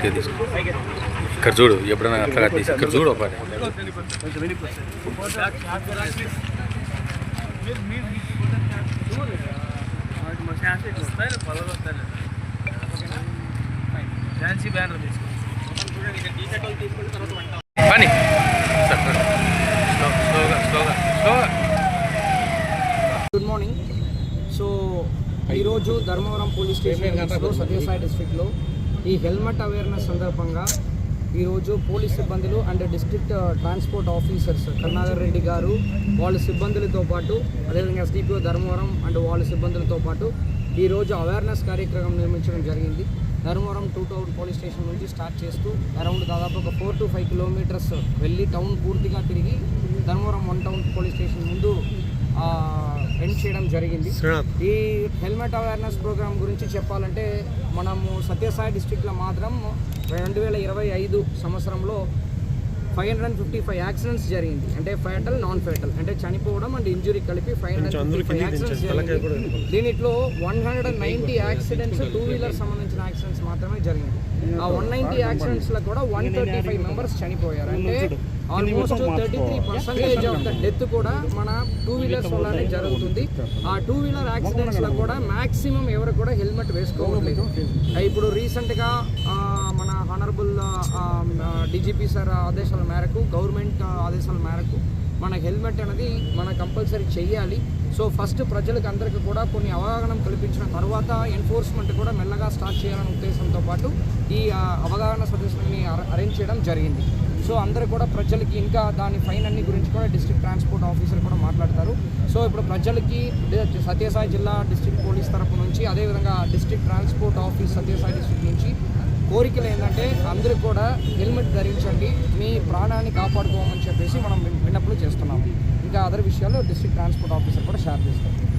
మంచిగా తీసుకో. ఇక్కడ చూడు ఎప్పుడైనా అట్లా తీసి ఇక్కడ చూడు ఒకటి పని. గుడ్ మార్నింగ్ సో ఈరోజు ధర్మవరం పోలీస్ స్టేషన్ సత్యసాయి డిస్ట్రిక్ట్లో ఈ హెల్మెట్ అవేర్నెస్ సందర్భంగా ఈరోజు police సిబ్బందులు and district transport officers Karunakar Reddy గారు వాళ్ళ సిబ్బందులతో పాటు అదేవిధంగా ఎస్డిపిఓ ధర్మవరం అండ్ వాళ్ళ సిబ్బందులతో పాటు ఈరోజు అవేర్నెస్ కార్యక్రమం నిర్మించడం జరిగింది. Dharmavaram two town police station నుంచి స్టార్ట్ చేస్తూ అరౌండ్ దాదాపు ఒక ఫోర్ టు ఫైవ్ కిలోమీటర్స్ వెళ్ళి టౌన్ పూర్తిగా తిరిగి Dharmavaram one town police station ముందు ఎండ్ చేయడం జరిగింది. ఈ హెల్మెట్ అవేర్నెస్ ప్రోగ్రామ్ గురించి చెప్పాలంటే మనము సత్యసాయి డిస్టిక్లో మాత్రం రెండు వేల ఇరవై ఐదు సంవత్సరంలో five hundred and fifty five accidents జరిగింది. అంటే ఫైటల్ నాన్ ఫైటల్. అంటే చనిపోవడం అండ్ ఇంజురీ కలిపి ఫైవ్ హండ్రెడ్ ఫైవ్ యాక్సిడెంట్స్ జరిగింది. దీనిట్లో one hundred and ninety accidents two wheeler సంబంధించిన యాక్సిడెంట్స్ మాత్రమే జరిగింది. ఆ వన్ నైంటీ యాక్సిడెంట్స్లో కూడా వన్ థర్టీ ఫైవ్ మెంబర్స్ చనిపోయారు. అంటే almost thirty three percentage of the death కూడా మన టూ వీలర్స్ వల్లనే జరుగుతుంది. ఆ టూ వీలర్ యాక్సిడెంట్స్లో కూడా మాక్సిమం ఎవరు కూడా హెల్మెట్ వేసుకోవట్లేదు. ఇప్పుడు రీసెంట్గా మన హానరబుల్ డీజీపీ సార్ ఆదేశాల మేరకు గవర్నమెంట్ ఆదేశాల మేరకు మన హెల్మెట్ అనేది మన కంపల్సరీ చెయ్యాలి. సో ఫస్ట్ ప్రజలకు అందరికీ కూడా కొన్ని అవగాహన కల్పించిన తర్వాత ఎన్ఫోర్స్మెంట్ కూడా మెల్లగా స్టార్ట్ చేయాలనే ఉద్దేశంతో పాటు ఈ అవగాహన సదస్సుని అరేంజ్ చేయడం జరిగింది. సో అందరు కూడా ప్రజలకి ఇంకా దాని ఫైన్ అన్ని గురించి కూడా డిస్ట్రిక్ట్ ట్రాన్స్పోర్ట్ ఆఫీసర్ కూడా మాట్లాడతారు. సో ఇప్పుడు ప్రజలకి సత్యసాయి జిల్లా డిస్ట్రిక్ట్ పోలీస్ తరపు నుంచి అదేవిధంగా district transport office Sathya Sai district నుంచి కోరికలు ఏంటంటే అందరూ కూడా హెల్మెట్ ధరించండి మీ ప్రాణాన్ని కాపాడుకోమని చెప్పేసి మనం విన్- విన్నప్పుడు చేస్తున్నాము. ఇంకా అదర్ విషయాలు డిస్ట్రిక్ట్ ట్రాన్స్పోర్ట్ ఆఫీసర్ కూడా షేర్ చేస్తారు.